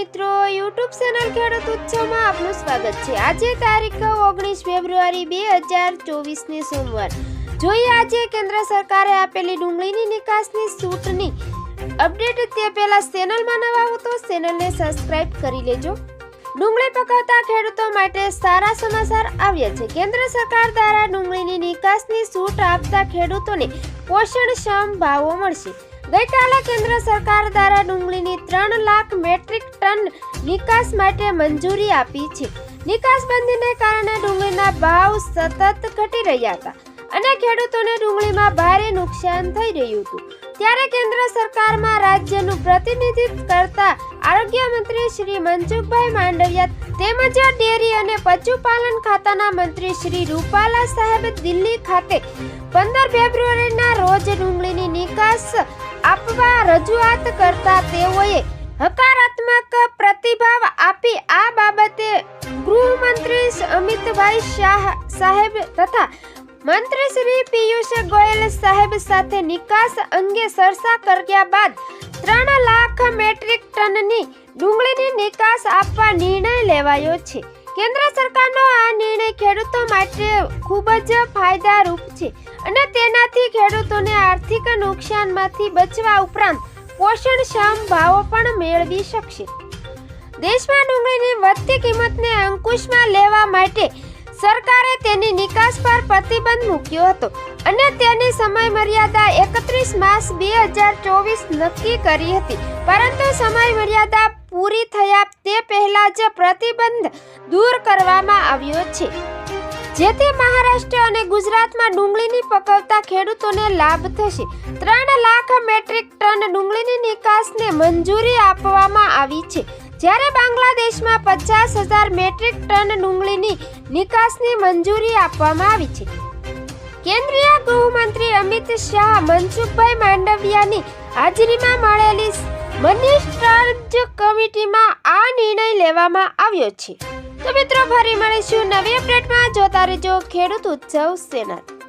મિત્રો YouTube channel ખેડૂત ઉત્સવમાં આપનું સ્વાગત છે. આજે તારીખ ઓગણીસ ફેબ્રુઆરી બે હજાર ચોવીસની સોમવાર. જોઈએ આજે કેન્દ્ર સરકારે આપેલી ડુંગળીની નિકાસની છૂટની અપડેટ તે પહેલા ચેનલમાં નવા હો તો ચેનલને સબસ્ક્રાઇબ કરી લેજો. ડુંગળી પકવતા ખેડૂતો માટે સારા સમાચાર આવ્યા છે. કેન્દ્ર સરકાર દ્વારા ડુંગળીની નિકાસની છૂટ આપતા ખેડૂતોને પોષણક્ષમ ભાવો મળશે. ગઈકાલે કેન્દ્ર સરકાર દ્વારા ડુંગળીની ત્રણ લાખ મેટ્રિક ટન નિકાસ માટે મંજૂરી આપી છે. નિકાસબંધીને કારણે ડુંગળીના ભાવ સતત ઘટી રહ્યા હતા અને ખેડૂતોને ડુંગળીમાં ભારે નુકસાન થઈ રહ્યું હતું. ત્યારે કેન્દ્ર સરકારમાં રાજ્યનું પ્રતિનિધિત્વ કરતા આરોગ્ય મંત્રી શ્રી મનસુખભાઈ માંડવિયા તેમજ ડેરી અને પશુપાલન ખાતાના મંત્રી શ્રી રૂપાલા સાહેબ દિલ્હી ખાતે પંદર ફેબ્રુઆરીના રોજ ડુંગળીની નિકાસ આપવા રજૂઆત કરતા તેઓએ હકારાત્મક પ્રતિભાવ આપી આ બાબતે ગૃહમંત્રી અમિતભાઈ શાહ સાહેબ તથા મંત્રી શ્રી પિયુષ ગોયલ સાહેબ સાથે નિકાસ અંગે ચર્ચા કર્યા બાદ ત્રણ લાખ મેટ્રિક ટનની ડુંગળીની નિકાસ આપવા નિર્ણય લેવાયો છે. કેન્દ્ર સરકારનો આ નિર્ણય ખેડૂતો માટે ખૂબ જ ફાયદારૂપ છે અને તેનાથી ખેડૂતોને આર્થિક નુકસાનમાંથી બચવા ઉપરાંત પોષણક્ષમ ભાવો પણ મેળવી શકશે. દેશમાં ડુંગળીની વધતી કિંમતને અંકુશમાં લેવા માટે સરકારે તેની નિકાસ પર પ્રતિબંધ મૂક્યો હતો અને તેની સમય મર્યાદા એકત્રીસ માર્ચ બે હજાર ચોવીસ નક્કી કરી હતી. પરંતુ સમય મર્યાદા પહેલા પ્રતિબંધ દૂર કરવામાં આવ્યો છે. જેથી મહારાષ્ટ્ર અને ગુજરાતમાં ડુંગળીની પકવતા ખેડૂતોને લાભ થશે. ત્રણ લાખ મેટ્રિક ટન ડુંગળીની નિકાસને મંજૂરી આપવામાં આવી છે. જ્યારે બાંગ્લાદેશમાં પચાસ હજાર મેટ્રિક ટન ડુંગળીની નિકાસની મંજૂરી આપવામાં આવી છે. કેન્દ્રીય ગૃહમંત્રી અમિત શાહ, મનસુખભાઈ માંડવિયાની હાજરીમાં મળેલી મિનિસ્ટર્સ કમિટીમાં આ નિર્ણય લેવામાં આવ્યો છે. તો મિત્રો, ફરી મળીશું નવી અપડેટમાં. જોતા રહેજો, ખેડૂત ઉત્સવ ચેનલ